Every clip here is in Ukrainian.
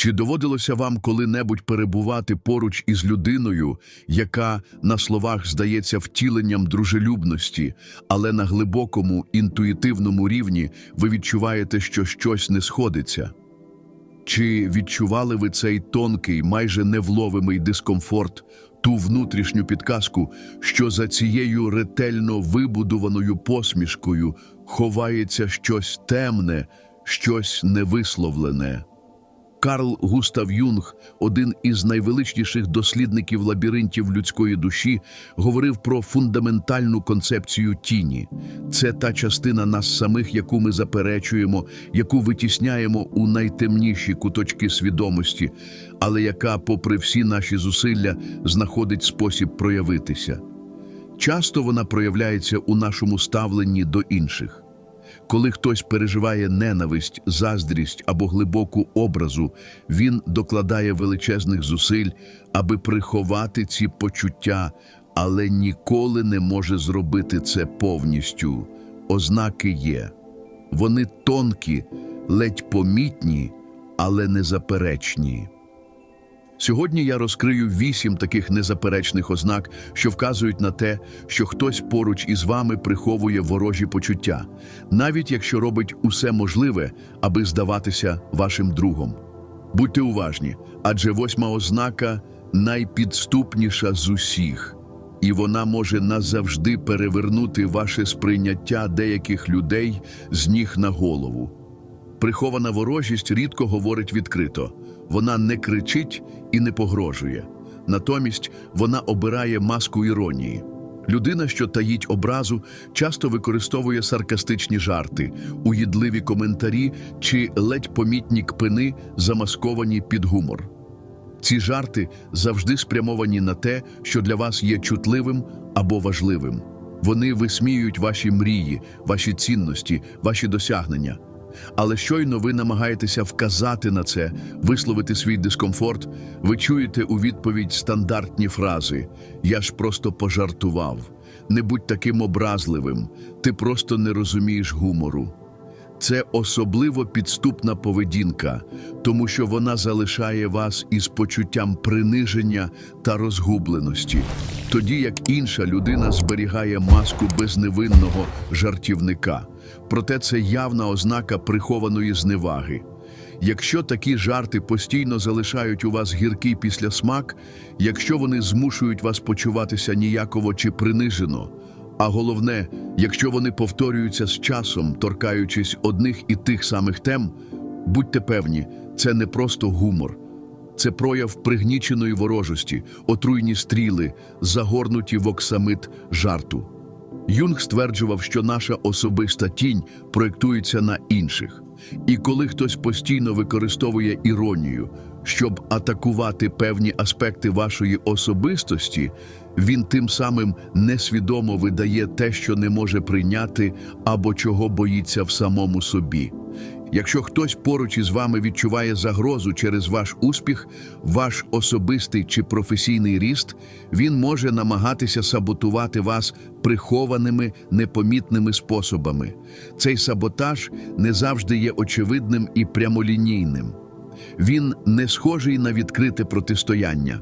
Чи доводилося вам коли-небудь перебувати поруч із людиною, яка на словах здається втіленням дружелюбності, але на глибокому інтуїтивному рівні ви відчуваєте, що щось не сходиться? Чи відчували ви цей тонкий, майже невловимий дискомфорт, ту внутрішню підказку, що за цією ретельно вибудованою посмішкою ховається щось темне, щось невисловлене? Карл Густав Юнг, один із найвеличніших дослідників лабіринтів людської душі, говорив про фундаментальну концепцію тіні. Це та частина нас самих, яку ми заперечуємо, яку витісняємо у найтемніші куточки свідомості, але яка, попри всі наші зусилля, знаходить спосіб проявитися. Часто вона проявляється у нашому ставленні до інших. Коли хтось переживає ненависть, заздрість або глибоку образу, він докладає величезних зусиль, аби приховати ці почуття, але ніколи не може зробити це повністю. Ознаки є. Вони тонкі, ледь помітні, але незаперечні. Сьогодні я розкрию вісім таких незаперечних ознак, що вказують на те, що хтось поруч із вами приховує ворожі почуття, навіть якщо робить усе можливе, аби здаватися вашим другом. Будьте уважні, адже восьма ознака найпідступніша з усіх, і вона може назавжди перевернути ваше сприйняття деяких людей з ніг на голову. Прихована ворожість рідко говорить відкрито. Вона не кричить і не погрожує. Натомість вона обирає маску іронії. Людина, що таїть образу, часто використовує саркастичні жарти, уїдливі коментарі чи ледь помітні кпини, замасковані під гумор. Ці жарти завжди спрямовані на те, що для вас є чутливим або важливим. Вони висміюють ваші мрії, ваші цінності, ваші досягнення. Але щойно ви намагаєтеся вказати на це, висловити свій дискомфорт, ви чуєте у відповідь стандартні фрази. Я ж просто пожартував, не будь таким образливим, ти просто не розумієш гумору. Це особливо підступна поведінка, тому що вона залишає вас із почуттям приниження та розгубленості, тоді як інша людина зберігає маску безневинного жартівника. Проте це явна ознака прихованої зневаги. Якщо такі жарти постійно залишають у вас гіркий післясмак, якщо вони змушують вас почуватися ніяково чи принижено, а головне, якщо вони повторюються з часом, торкаючись одних і тих самих тем, будьте певні, це не просто гумор, це прояв пригніченої ворожості, отруйні стріли, загорнуті в оксамит жарту. Юнг стверджував, що наша особиста тінь проєктується на інших. І коли хтось постійно використовує іронію, щоб атакувати певні аспекти вашої особистості, він тим самим несвідомо видає те, що не може прийняти або чого боїться в самому собі. Якщо хтось поруч із вами відчуває загрозу через ваш успіх, ваш особистий чи професійний ріст, він може намагатися саботувати вас прихованими непомітними способами. Цей саботаж не завжди є очевидним і прямолінійним. Він не схожий на відкрите протистояння.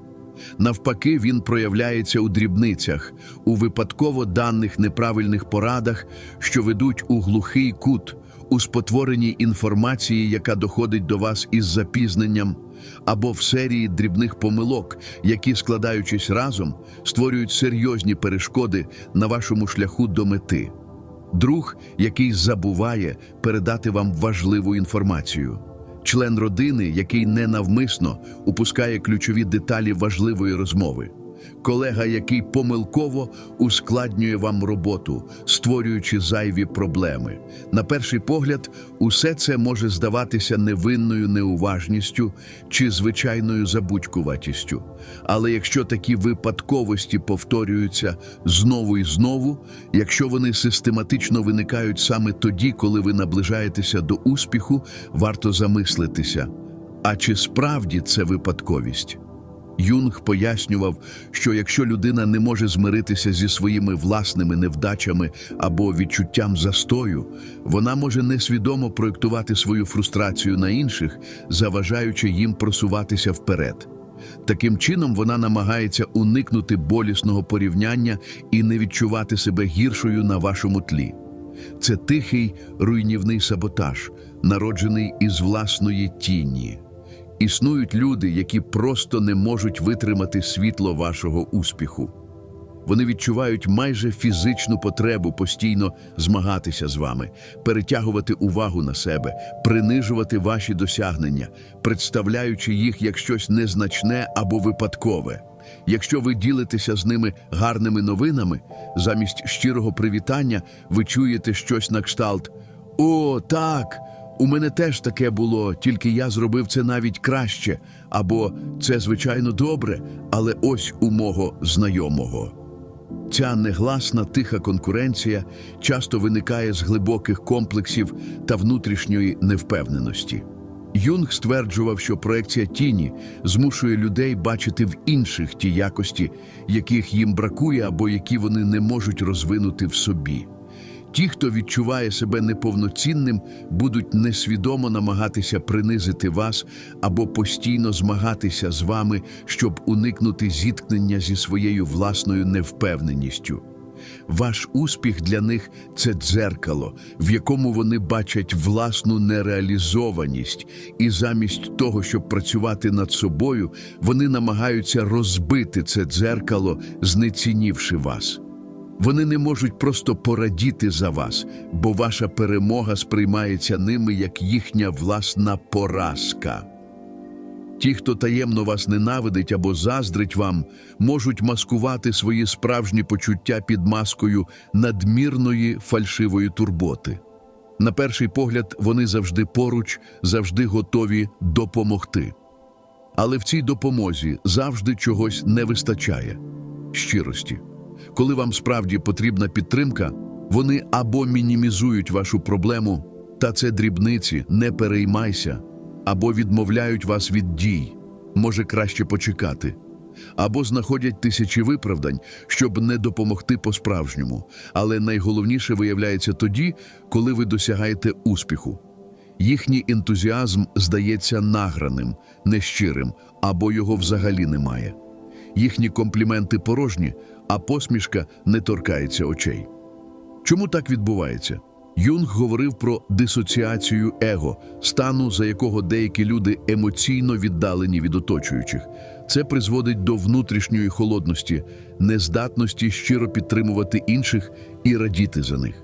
Навпаки, він проявляється у дрібницях, у випадково даних неправильних порадах, що ведуть у глухий кут, у спотворенні інформації, яка доходить до вас із запізненням, або в серії дрібних помилок, які, складаючись разом, створюють серйозні перешкоди на вашому шляху до мети. Друг, який забуває передати вам важливу інформацію. Член родини, який ненавмисно упускає ключові деталі важливої розмови. Колега, який помилково ускладнює вам роботу, створюючи зайві проблеми. На перший погляд, усе це може здаватися невинною неуважністю чи звичайною забудькуватістю. Але якщо такі випадковості повторюються знову і знову, якщо вони систематично виникають саме тоді, коли ви наближаєтеся до успіху, варто замислитися. А чи справді це випадковість? Юнг пояснював, що якщо людина не може змиритися зі своїми власними невдачами або відчуттям застою, вона може несвідомо проєктувати свою фрустрацію на інших, заважаючи їм просуватися вперед. Таким чином вона намагається уникнути болісного порівняння і не відчувати себе гіршою на вашому тлі. Це тихий руйнівний саботаж, народжений із власної тіні. Існують люди, які просто не можуть витримати світло вашого успіху. Вони відчувають майже фізичну потребу постійно змагатися з вами, перетягувати увагу на себе, принижувати ваші досягнення, представляючи їх як щось незначне або випадкове. Якщо ви ділитеся з ними гарними новинами, замість щирого привітання ви чуєте щось на кшталт О, так! У мене теж таке було, тільки я зробив це навіть краще, або це звичайно добре, але ось у мого знайомого. Ця негласна тиха конкуренція часто виникає з глибоких комплексів та внутрішньої невпевненості. Юнг стверджував, що проекція тіні змушує людей бачити в інших ті якості, яких їм бракує або які вони не можуть розвинути в собі. Ті, хто відчуває себе неповноцінним, будуть несвідомо намагатися принизити вас або постійно змагатися з вами, щоб уникнути зіткнення зі своєю власною невпевненістю. Ваш успіх для них це дзеркало, в якому вони бачать власну нереалізованість, і замість того, щоб працювати над собою, вони намагаються розбити це дзеркало, знецінівши вас. Вони не можуть просто порадіти за вас, бо ваша перемога сприймається ними як їхня власна поразка. Ті, хто таємно вас ненавидить або заздрить вам, можуть маскувати свої справжні почуття під маскою надмірної фальшивої турботи. На перший погляд, вони завжди поруч, завжди готові допомогти. Але в цій допомозі завжди чогось не вистачає щирості. Коли вам справді потрібна підтримка, вони або мінімізують вашу проблему, та це дрібниці, не переймайся, або відмовляють вас від дій, може краще почекати, або знаходять тисячі виправдань, щоб не допомогти по-справжньому. Але найголовніше виявляється тоді, коли ви досягаєте успіху. Їхній ентузіазм здається награним, нещирим, або його взагалі немає. Їхні компліменти порожні, а посмішка не торкається очей. Чому так відбувається? Юнг говорив про дисоціацію его, стану, за якого деякі люди емоційно віддалені від оточуючих. Це призводить до внутрішньої холодності, нездатності щиро підтримувати інших і радіти за них.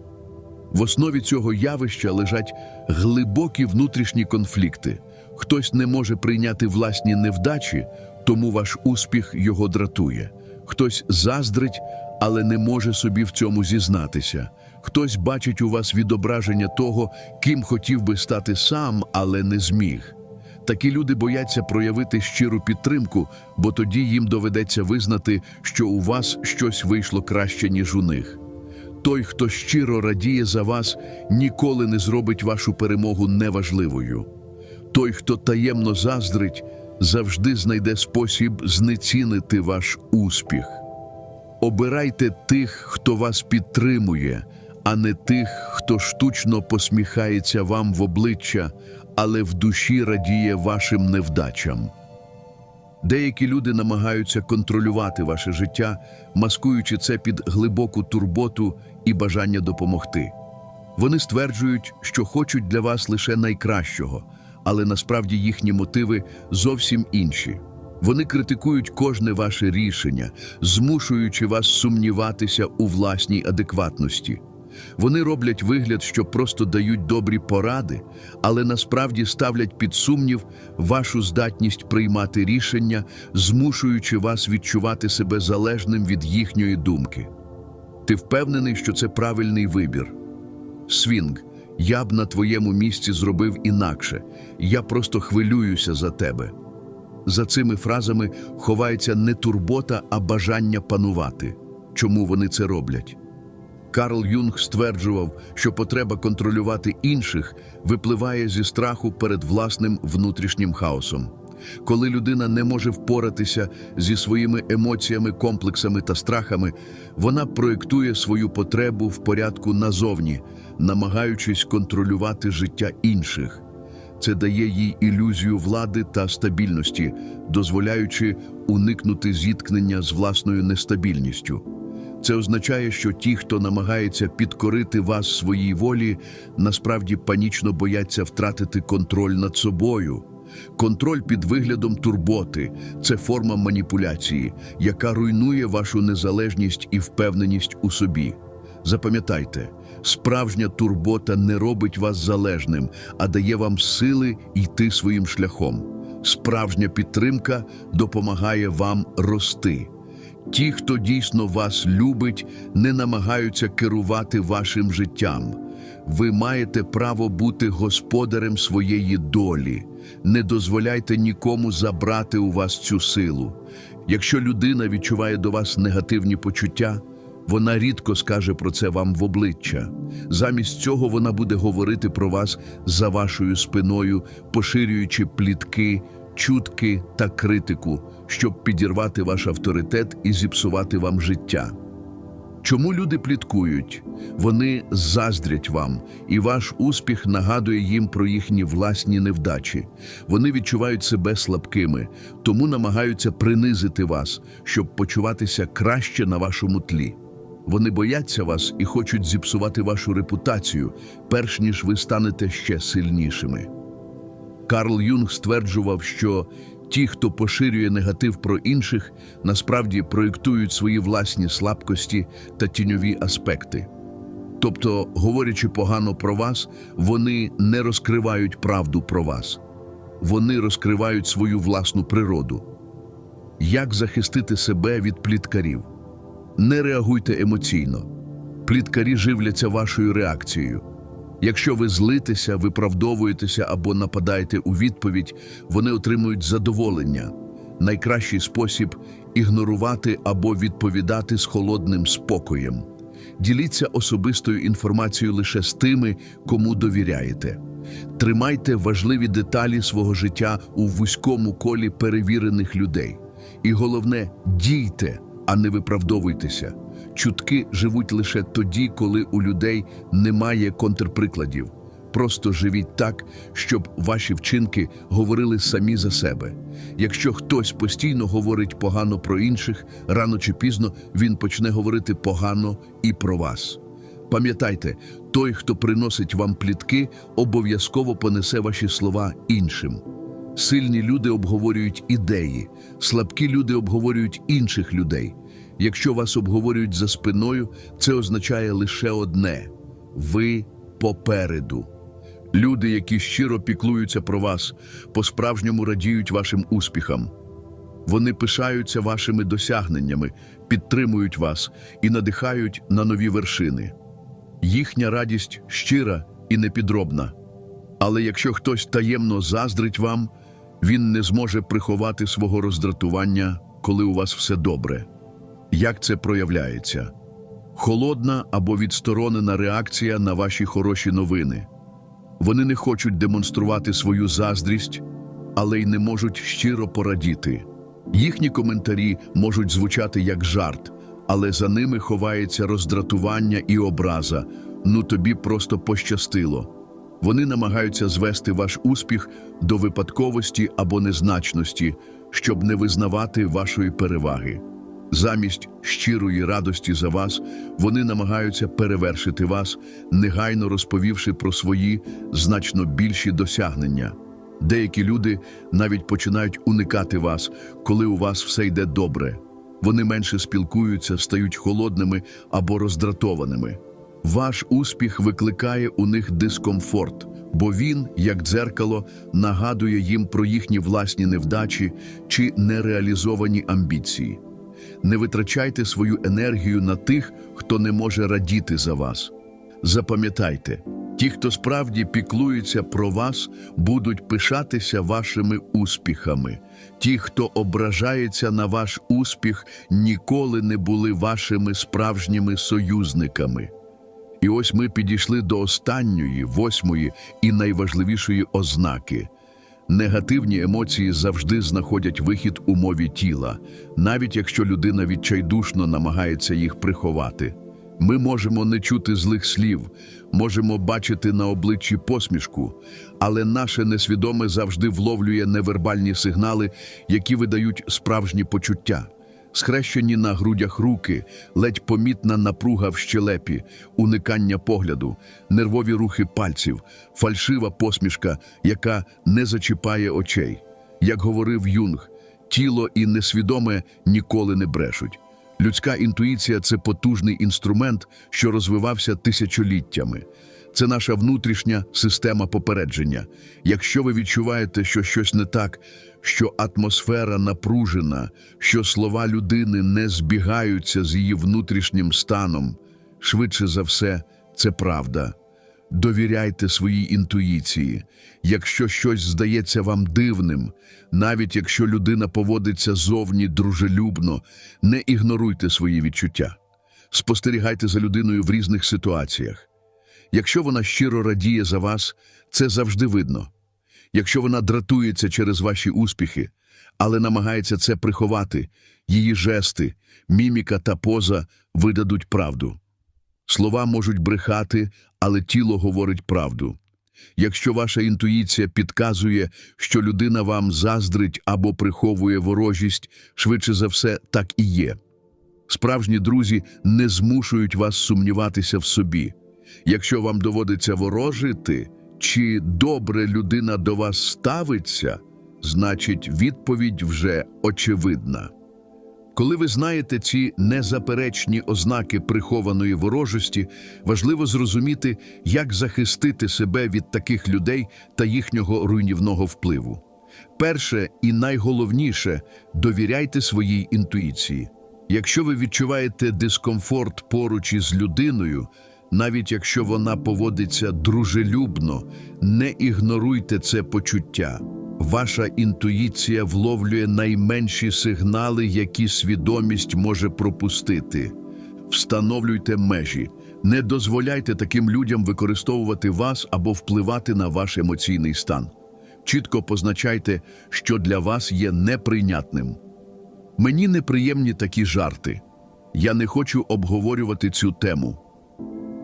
В основі цього явища лежать глибокі внутрішні конфлікти. Хтось не може прийняти власні невдачі, тому ваш успіх його дратує. Хтось заздрить, але не може собі в цьому зізнатися. Хтось бачить у вас відображення того, ким хотів би стати сам, але не зміг. Такі люди бояться проявити щиру підтримку, бо тоді їм доведеться визнати, що у вас щось вийшло краще, ніж у них. Той, хто щиро радіє за вас, ніколи не зробить вашу перемогу неважливою. Той, хто таємно заздрить, завжди знайде спосіб знецінити ваш успіх. Обирайте тих, хто вас підтримує, а не тих, хто штучно посміхається вам в обличчя, але в душі радіє вашим невдачам. Деякі люди намагаються контролювати ваше життя, маскуючи це під глибоку турботу і бажання допомогти. Вони стверджують, що хочуть для вас лише найкращого, але насправді їхні мотиви зовсім інші. Вони критикують кожне ваше рішення, змушуючи вас сумніватися у власній адекватності. Вони роблять вигляд, що просто дають добрі поради, але насправді ставлять під сумнів вашу здатність приймати рішення, змушуючи вас відчувати себе залежним від їхньої думки. Ти впевнений, що це правильний вибір? Свінг, я б на твоєму місці зробив інакше. Я просто хвилююся за тебе. За цими фразами ховається не турбота, а бажання панувати. Чому вони це роблять? Карл Юнг стверджував, що потреба контролювати інших випливає зі страху перед власним внутрішнім хаосом. Коли людина не може впоратися зі своїми емоціями, комплексами та страхами, вона проєктує свою потребу в порядку назовні, намагаючись контролювати життя інших. Це дає їй ілюзію влади та стабільності, дозволяючи уникнути зіткнення з власною нестабільністю. Це означає, що ті, хто намагається підкорити вас своїй волі, насправді панічно бояться втратити контроль над собою. Контроль під виглядом турботи це форма маніпуляції, яка руйнує вашу незалежність і впевненість у собі. Запам'ятайте, справжня турбота не робить вас залежним, а дає вам сили йти своїм шляхом. Справжня підтримка допомагає вам рости. Ті, хто дійсно вас любить, не намагаються керувати вашим життям. Ви маєте право бути господарем своєї долі. Не дозволяйте нікому забрати у вас цю силу. Якщо людина відчуває до вас негативні почуття, вона рідко скаже про це вам в обличчя. Замість цього вона буде говорити про вас за вашою спиною, поширюючи плітки, чутки та критику, щоб підірвати ваш авторитет і зіпсувати вам життя. Чому люди пліткують? Вони заздрять вам, і ваш успіх нагадує їм про їхні власні невдачі. Вони відчувають себе слабкими, тому намагаються принизити вас, щоб почуватися краще на вашому тлі. Вони бояться вас і хочуть зіпсувати вашу репутацію, перш ніж ви станете ще сильнішими. Карл Юнг стверджував, що ті, хто поширює негатив про інших, насправді проєктують свої власні слабкості та тіньові аспекти. Тобто, говорячи погано про вас, вони не розкривають правду про вас. Вони розкривають свою власну природу. Як захистити себе від пліткарів? Не реагуйте емоційно. Пліткарі живляться вашою реакцією. Якщо ви злитеся, виправдовуєтеся або нападаєте у відповідь, вони отримують задоволення. Найкращий спосіб ігнорувати або відповідати з холодним спокоєм. Діліться особистою інформацією лише з тими, кому довіряєте. Тримайте важливі деталі свого життя у вузькому колі перевірених людей. І головне, дійте, а не виправдовуйтеся. Чутки живуть лише тоді, коли у людей немає контрприкладів. Просто живіть так, щоб ваші вчинки говорили самі за себе. Якщо хтось постійно говорить погано про інших, рано чи пізно він почне говорити погано і про вас. Пам'ятайте, той, хто приносить вам плітки, обов'язково понесе ваші слова іншим. Сильні люди обговорюють ідеї, слабкі люди обговорюють інших людей. Якщо вас обговорюють за спиною, це означає лише одне ви попереду. Люди, які щиро піклуються про вас, по-справжньому радіють вашим успіхам. Вони пишаються вашими досягненнями, підтримують вас і надихають на нові вершини. Їхня радість щира і непідробна. Але якщо хтось таємно заздрить вам, він не зможе приховати свого роздратування, коли у вас все добре. Як це проявляється? Холодна або відсторонена реакція на ваші хороші новини. Вони не хочуть демонструвати свою заздрість, але й не можуть щиро порадіти. Їхні коментарі можуть звучати як жарт, але за ними ховається роздратування і образа. Ну тобі просто пощастило. Вони намагаються звести ваш успіх до випадковості або незначності, щоб не визнавати вашої переваги. Замість щирої радості за вас, вони намагаються перевершити вас, негайно розповівши про свої значно більші досягнення. Деякі люди навіть починають уникати вас, коли у вас все йде добре. Вони менше спілкуються, стають холодними або роздратованими. Ваш успіх викликає у них дискомфорт, бо він, як дзеркало, нагадує їм про їхні власні невдачі чи нереалізовані амбіції. Не витрачайте свою енергію на тих, хто не може радіти за вас. Запам'ятайте, ті, хто справді піклується про вас, будуть пишатися вашими успіхами. Ті, хто ображається на ваш успіх, ніколи не були вашими справжніми союзниками. І ось ми підійшли до останньої, восьмої і найважливішої ознаки. Негативні емоції завжди знаходять вихід у мові тіла, навіть якщо людина відчайдушно намагається їх приховати. Ми можемо не чути злих слів, можемо бачити на обличчі посмішку, але наше несвідоме завжди вловлює невербальні сигнали, які видають справжні почуття. Схрещені на грудях руки, ледь помітна напруга в щелепі, уникання погляду, нервові рухи пальців, фальшива посмішка, яка не зачіпає очей. Як говорив Юнг, тіло і несвідоме ніколи не брешуть. Людська інтуїція це потужний інструмент, що розвивався тисячоліттями. Це наша внутрішня система попередження. Якщо ви відчуваєте, що щось не так, що атмосфера напружена, що слова людини не збігаються з її внутрішнім станом, швидше за все, це правда. Довіряйте своїй інтуїції. Якщо щось здається вам дивним, навіть якщо людина поводиться зовні дружелюбно, не ігноруйте свої відчуття. Спостерігайте за людиною в різних ситуаціях. Якщо вона щиро радіє за вас, це завжди видно. Якщо вона дратується через ваші успіхи, але намагається це приховати, її жести, міміка та поза видадуть правду. Слова можуть брехати, але тіло говорить правду. Якщо ваша інтуїція підказує, що людина вам заздрить або приховує ворожість, швидше за все, так і є. Справжні друзі не змушують вас сумніватися в собі. Якщо вам доводиться ворожити, чи добре людина до вас ставиться, значить відповідь вже очевидна. Коли ви знаєте ці незаперечні ознаки прихованої ворожості, важливо зрозуміти, як захистити себе від таких людей та їхнього руйнівного впливу. Перше і найголовніше довіряйте своїй інтуїції. Якщо ви відчуваєте дискомфорт поруч із людиною, навіть якщо вона поводиться дружелюбно, не ігноруйте це почуття. Ваша інтуїція вловлює найменші сигнали, які свідомість може пропустити. Встановлюйте межі, не дозволяйте таким людям використовувати вас або впливати на ваш емоційний стан. Чітко позначайте, що для вас є неприйнятним. Мені неприємні такі жарти. Я не хочу обговорювати цю тему.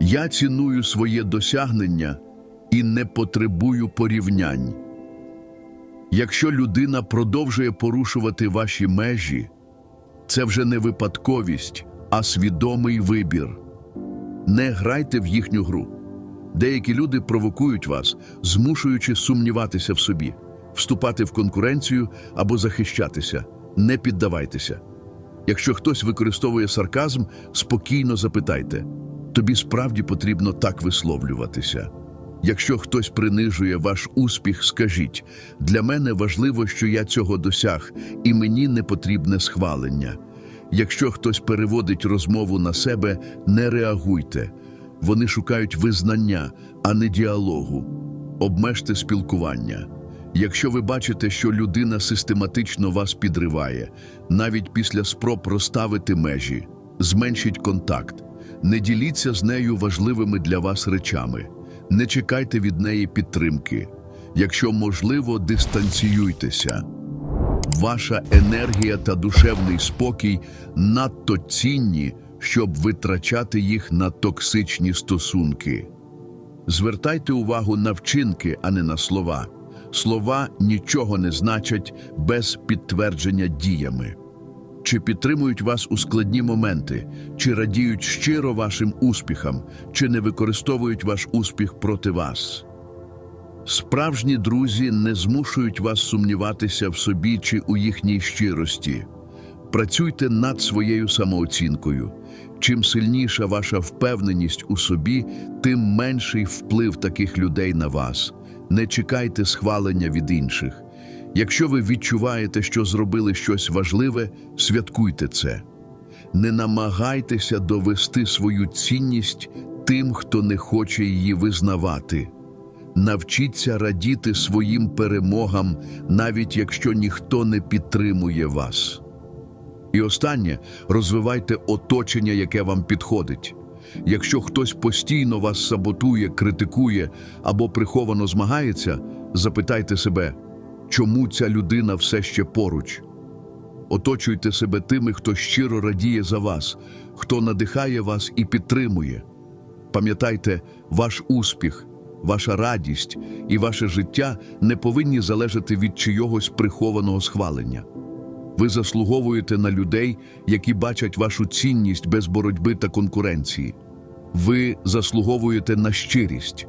Я ціную своє досягнення і не потребую порівнянь. Якщо людина продовжує порушувати ваші межі, це вже не випадковість, а свідомий вибір. Не грайте в їхню гру. Деякі люди провокують вас, змушуючи сумніватися в собі, вступати в конкуренцію або захищатися. Не піддавайтеся. Якщо хтось використовує сарказм, спокійно запитайте тобі справді потрібно так висловлюватися. Якщо хтось принижує ваш успіх, скажіть для мене важливо, що я цього досяг, і мені не потрібне схвалення. Якщо хтось переводить розмову на себе, не реагуйте. Вони шукають визнання, а не діалогу. Обмежте спілкування. Якщо ви бачите, що людина систематично вас підриває, навіть після спроб розставити межі, зменшіть контакт, не діліться з нею важливими для вас речами, не чекайте від неї підтримки. Якщо можливо, дистанціюйтеся. Ваша енергія та душевний спокій надто цінні, щоб витрачати їх на токсичні стосунки. Звертайте увагу на вчинки, а не на слова. Слова нічого не значать без підтвердження діями. Чи підтримують вас у складні моменти, чи радіють щиро вашим успіхам, чи не використовують ваш успіх проти вас. Справжні друзі не змушують вас сумніватися в собі чи у їхній щирості. Працюйте над своєю самооцінкою. Чим сильніша ваша впевненість у собі, тим менший вплив таких людей на вас. Не чекайте схвалення від інших. Якщо ви відчуваєте, що зробили щось важливе, святкуйте це. Не намагайтеся довести свою цінність тим, хто не хоче її визнавати. Навчіться радіти своїм перемогам, навіть якщо ніхто не підтримує вас. І останнє розвивайте оточення, яке вам підходить. Якщо хтось постійно вас саботує, критикує або приховано змагається, запитайте себе, чому ця людина все ще поруч. Оточуйте себе тими, хто щиро радіє за вас, хто надихає вас і підтримує. Пам'ятайте, ваш успіх, ваша радість і ваше життя не повинні залежати від чийогось прихованого схвалення. Ви заслуговуєте на людей, які бачать вашу цінність без боротьби та конкуренції. Ви заслуговуєте на щирість,